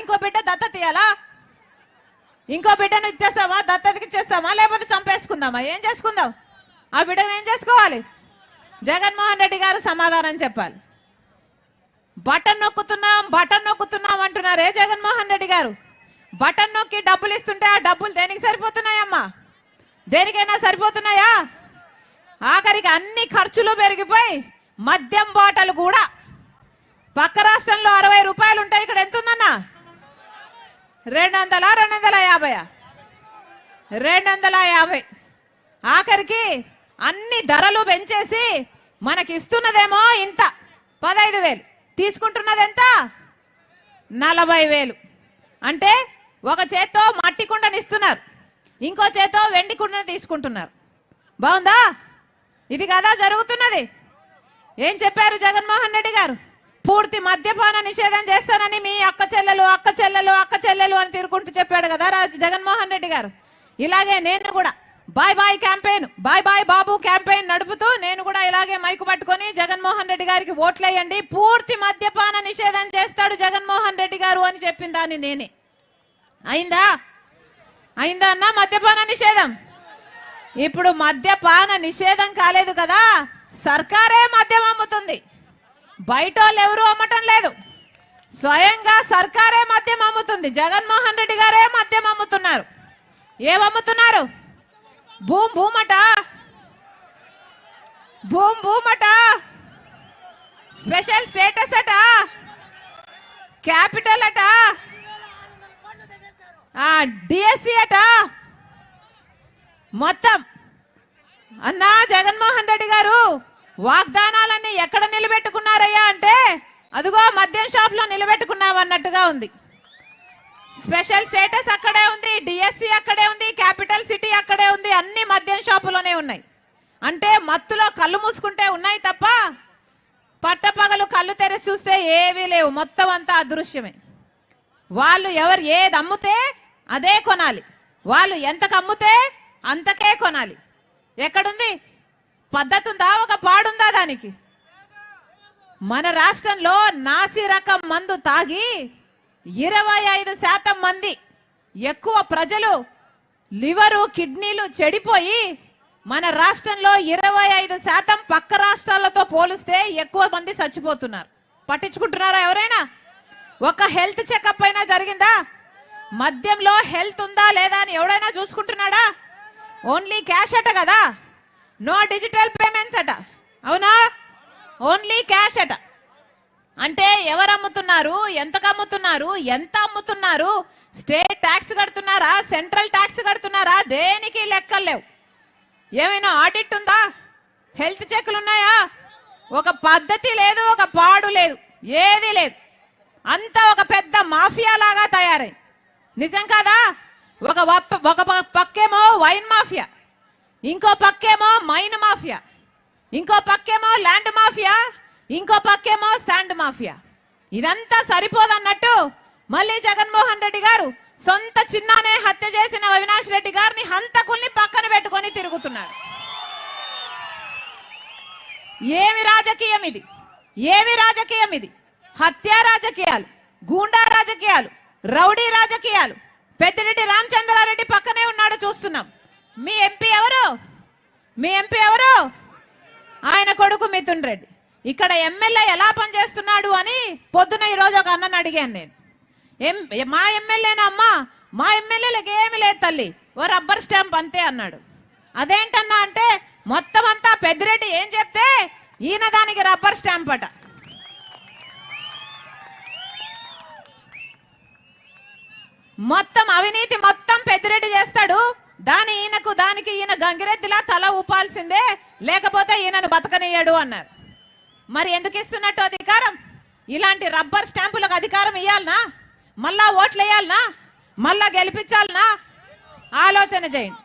ఇంకో బిడ్డ దత్తత ఇయ్యాలా ఇంకో బిడ్డను ఇచ్చేస్తామా దత్తతకి ఇచ్చేస్తామా లేకపోతే చంపేసుకుందామా? ఏం చేసుకుందాం? ఆ బిడ్డను ఏం చేసుకోవాలి? జగన్మోహన్ రెడ్డి గారు సమాధానం చెప్పాలి. బటన్ నొక్కుతున్నాం బటన్ నొక్కుతున్నాం అంటున్నారు ఏ జగన్మోహన్ రెడ్డి గారు. బటన్ నొక్కి డబ్బులు ఇస్తుంటే ఆ డబ్బులు దేనికి సరిపోతున్నాయమ్మా? దేనికైనా సరిపోతున్నాయా? ఆఖరికి అన్ని ఖర్చులు పెరిగిపోయి మద్యం బాటలు కూడా. పక్క రాష్ట్రంలో అరవై రూపాయలు ఉంటాయి ఇక్కడ ఎంత ఉందన్నా రెండు వందల రెండు వందల యాభై. రెండు వందల యాభై ఆఖరికి అన్ని ధరలు పెంచేసి మనకి ఇస్తున్నదేమో ఇంత. పదహైదు వేలు. తీసుకుంటున్నది ఎంత నలభై వేలు. అంటే ఒక చేత్తో మట్టి కుండని ఇస్తున్నారు ఇంకో చేత్తో వెండి కుండని తీసుకుంటున్నారు. బాగుందా? ఇది కదా జరుగుతున్నది. ఏం చెప్పారు జగన్మోహన్ రెడ్డి గారు? పూర్తి మద్యపాన నిషేధం చేస్తానని మీ అక్క చెల్లెలు అక్క చెల్లెలు అక్క చెల్లెలు అని తిరుగుకుంటూ చెప్పాడు కదా రాజు జగన్మోహన్ రెడ్డి గారు. ఇలాగే నేను కూడా bye bye campaign bye bye Babu campaign నడుపుతూ నేను కూడా ఇలాగే మైకు పట్టుకొని జగన్మోహన్ రెడ్డి గారికి ఓట్లేయండి. పూర్తి మద్యపాన నిషేధం చేస్తాడు జగన్మోహన్ రెడ్డి గారు అని చెప్పిన దాన్ని నేనే. అయిందా? అయిందా అన్న మద్యపాన నిషేధం? ఇప్పుడు మద్యపాన నిషేధం కాలేదు కదా సర్కారే మద్యం అమ్ముతుంది. బయట వాళ్ళు ఎవరు అమ్మటం లేదు. స్వయంగా సర్కారే మద్యం అమ్ముతుంది. జగన్మోహన్ రెడ్డి గారే మద్యం అమ్ముతున్నారు. ఏమమ్ముతున్నారు? భూమ్ భూమట. భూమ్ భూమట. స్పెషల్ స్టేటస్ అట. క్యాపిటల్ అట. డిఎస్సి అట. మొత్తం. అన్నా జగన్మోహన్ రెడ్డి గారు వాగ్దానాలన్నీ ఎక్కడ నిలబెట్టుకున్నారయ్యా అంటే అదిగో మద్యం షాప్లో నిలబెట్టుకున్నామన్నట్టుగా ఉంది. స్పెషల్ స్టేటస్ అక్కడే ఉంది డిఎస్సి అక్కడే ఉంది క్యాపిటల్ సిటీ అక్కడే ఉంది అన్ని మద్యం షాపులోనే ఉన్నాయి. అంటే మత్తులో కళ్ళు మూసుకుంటే ఉన్నాయి తప్ప పట్టపగలు కళ్ళు తెరిచి చూస్తే ఏవీ లేవు. మొత్తం అంతా అదృశ్యమే. వాళ్ళు ఎవరు ఏది అమ్ముతే అదే కొనాలి. వాళ్ళు ఎంతకు అమ్ముతే అంతకే కొనాలి. ఎక్కడుంది? పద్ధతి ఉందా ఒక పాడుందా దానికి? మన రాష్ట్రంలో నాసి రకం మందు తాగి ఇరవై ఐదు శాతం మంది ఎక్కువ ప్రజలు లివరు కిడ్నీలు చెడిపోయి మన రాష్ట్రంలో ఇరవై ఐదు శాతం పక్క రాష్ట్రాలతో పోలిస్తే ఎక్కువ మంది చచ్చిపోతున్నారు. పట్టించుకుంటున్నారా ఎవరైనా? ఒక హెల్త్ చెకప్ అయినా జరిగిందా? మద్యంలో హెల్త్ ఉందా లేదా అని ఎవడైనా చూసుకుంటున్నాడా? ఓన్లీ క్యాష్ అట కదా? నో డిజిటల్ పేమెంట్స్ అట. అవునా? ఓన్లీ క్యాష్ అట. అంటే ఎవరు అమ్ముతున్నారు ఎంతకు అమ్ముతున్నారు ఎంత అమ్ముతున్నారు స్టేట్ ట్యాక్స్ కడుతున్నారా? సెంట్రల్ ట్యాక్స్ కడుతున్నారా? దేనికి లెక్కలు లేవు. ఏమైనా ఆడిట్ ఉందా? హెల్త్ చెక్లు ఉన్నాయా? ఒక పద్ధతి లేదు ఒక పాడు లేదు ఏది లేదు. అంతా ఒక పెద్ద మాఫియా లాగా తయారై. నిజం కాదా? ఒక ఒక పక్కేమో వైన్ మాఫియా. ఇంకో పక్కేమో మైన్ మాఫియా. ఇంకో పక్కేమో ల్యాండ్ మాఫియా ఇంకో పక్కేమో శాండ్ మాఫియా. ఇదంతా సరిపోదన్నట్టు మళ్ళీ జగన్మోహన్ రెడ్డి గారు సొంత చిన్నానే హత్య చేసిన అవినాష్ రెడ్డి గారిని హంతకుల్ని పక్కన పెట్టుకొని తిరుగుతున్నాడు ఏమి రాజకీయం ఇది? ఏమి రాజకీయం ఇది? హత్యా రాజకీయాలు గూండా రాజకీయాలు రౌడీ రాజకీయాలు. పెద్దిరెడ్డి రామచంద్రారెడ్డి పక్కనే ఉన్నాడు చూస్తున్నాం. మీ ఎంపీ ఎవరు? మీ ఎంపీ ఎవరు? ఆయన కొడుకు మిథున్ రెడ్డి. ఇక్కడ ఎమ్మెల్యే ఎలా పనిచేస్తున్నాడు అని పొద్దున ఈరోజు ఒక అన్నను అడిగాను నేను. ఎం మా ఎమ్మెల్యేనా అమ్మా? మా ఎమ్మెల్యేలకు ఏమి లేదు తల్లి. ఓ రబ్బర్ స్టాంప్ అంతే అన్నాడు. అదేంటన్నా అంటే మొత్తం అంతా పెద్దిరెడ్డి ఏం చెప్తే ఈయన దానికి రబ్బర్ స్టాంప్ అట. మొత్తం అవినీతి మొత్తం పెద్దిరెడ్డి చేస్తాడు. దాని ఈయనకు దానికి ఈయన గంగిరెద్దిలా తల ఊపాల్సిందే లేకపోతే ఈయనను బతకనియ్యాడు అన్నారు. మరి ఎందుకు ఇస్తున్నట్టు అధికారం? ఇలాంటి రబ్బర్ స్టాంపులకు అధికారం ఇవ్వాలనా మళ్ళా ఓట్లు వేయాలనా మళ్ళా గెలిపించాలనా? ఆలోచన చేయండి.